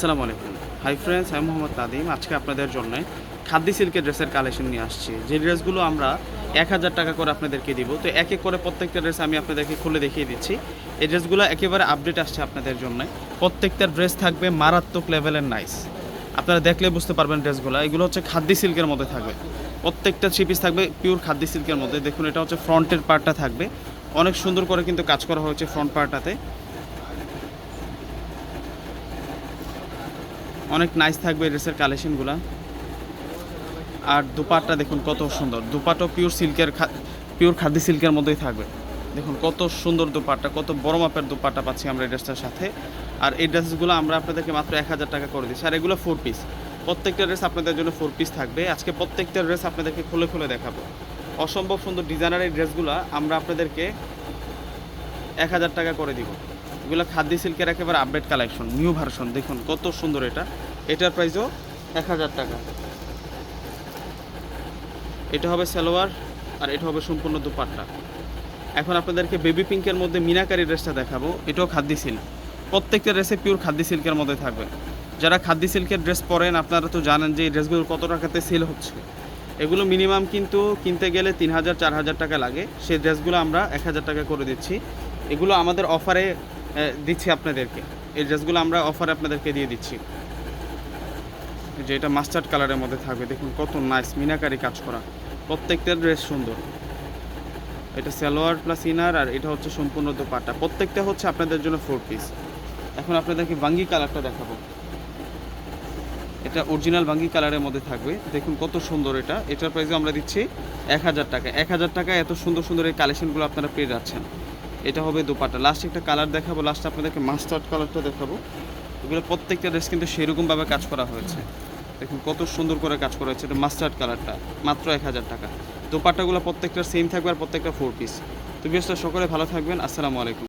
আসসালামু আলাইকুম। Hi friends আমি মোহাম্মদ নাদিম আজকে আপনাদের জন্য খাদ্দি সিল্কের ড্রেসের কালেকশন নিয়ে আসছি। যে ড্রেসগুলো আমরা এক হাজার টাকা করে আপনাদেরকে দিব, তো এক এক করে প্রত্যেকটা ড্রেস আমি আপনাদেরকে খুলে দেখিয়ে দিচ্ছি। এই ড্রেসগুলো একেবারে আপডেট আসছে আপনাদের জন্য। প্রত্যেকটা ড্রেস থাকবে মারাত্মক লেভেলের নাইস আপনারা দেখলে বুঝতে পারবেন ড্রেসগুলো। এগুলো হচ্ছে খাদ্দি সিল্কের মধ্যে থাকবে। প্রত্যেকটা থ্রি পিস থাকবে পিওর খাদ্দি সিল্কের মধ্যে। দেখুন, এটা হচ্ছে ফ্রন্টের পার্টটা থাকবে। অনেক সুন্দর করে কিন্তু কাজ করা হয়েছে ফ্রন্ট পার্টটাতে অনেক নাইস থাকবে ড্রেসের কালেকশনগুলো আর দুপাটটা দেখুন কত সুন্দর। দুপাটও পিওর সিল্কের পিওর খাদি সিল্কের মধ্যেই থাকবে। দেখুন কত সুন্দর দুপাট্টা, কত বড় মাপের দুপাট্টা পাচ্ছি আমরা এই ড্রেসটার সাথে। আর এই ড্রেসগুলো আমরা আপনাদেরকে মাত্র এক হাজার টাকা করে দিচ্ছি। আর এগুলো ফোর পিস প্রত্যেকটা ড্রেস আপনাদের জন্য ফোর পিস থাকবে। আজকে প্রত্যেকটা ড্রেস আপনাদেরকে খুলে খুলে দেখাবো। অসম্ভব সুন্দর ডিজাইনার এই ড্রেসগুলো আমরা আপনাদেরকে এক হাজার টাকা করে দিব। এগুলো খাদ্য সিল্কের একেবারে আপডেট কালেকশন নিউ ভার্সন দেখুন কত সুন্দর এটা। এটার প্রাইসও এক হাজার টাকা। এটা হবে সালোয়ার আর এটা হবে সম্পূর্ণ দুপাট্টা। এখন আপনাদেরকে বেবি পিঙ্কের মধ্যে মিনাকারি ড্রেসটা দেখাবো, এটাও খাদ্য সিল্ক। প্রত্যেকটা ড্রেসে পিওর খাদ্য সিল্কের মধ্যে থাকবে। যারা খাদ্য সিল্কের ড্রেস পরেন, আপনারা তো জানেন যে এই ড্রেসগুলো কত টাকাতে সেল হচ্ছে। এগুলো মিনিমাম কিন্তু কিনতে গেলে তিন হাজার, চার হাজার টাকা লাগে। সেই ড্রেসগুলো আমরা এক হাজার টাকা করে দিচ্ছি। এগুলো আমাদের অফারে দিচ্ছি আপনাদেরকে। এই ড্রেসগুলো আমরা অফারে আপনাদেরকে দিয়ে দিচ্ছি। যে এটা মাস্টার্ড কালারের মধ্যে থাকবে। দেখুন কত নাইস মিনাকারি কাজ করা। প্রত্যেকটা ড্রেস সুন্দর। এটা সালোয়ার প্লাস ইনার আর এটা হচ্ছে সম্পূর্ণ দোপাট্টা। প্রত্যেকটা হচ্ছে আপনাদের জন্য ফোর পিস এখন আপনাদেরকে বাঙ্গি কালারটা দেখাবো। এটা অরিজিনাল বাঙ্গি কালারের মধ্যে থাকবে। দেখুন কত সুন্দর এটা। এটার প্রাইসে আমরা দিচ্ছি এক হাজার টাকা। এক হাজার টাকা এত সুন্দর সুন্দর এই কালেকশনগুলো আপনারা পেয়ে যাচ্ছেন। এটা হবে দুপাটা। লাস্ট একটা কালার দেখাবো লাস্ট আপনাদেরকে মাস্টার্ড কালারটা দেখাবো। এগুলো প্রত্যেকটা ড্রেস কিন্তু সেরকমভাবে কাজ করা হয়েছে। দেখুন কত সুন্দর করে কাজ করা হয়েছে এটা মাস্টার্ড কালারটা মাত্র এক হাজার টাকা। দোপাট্টাগুলো প্রত্যেকটা সেম থাকবে আর প্রত্যেকটা ফোর পিস তো বেশ সকলে ভালো থাকবেন, আসসালামু আলাইকুম।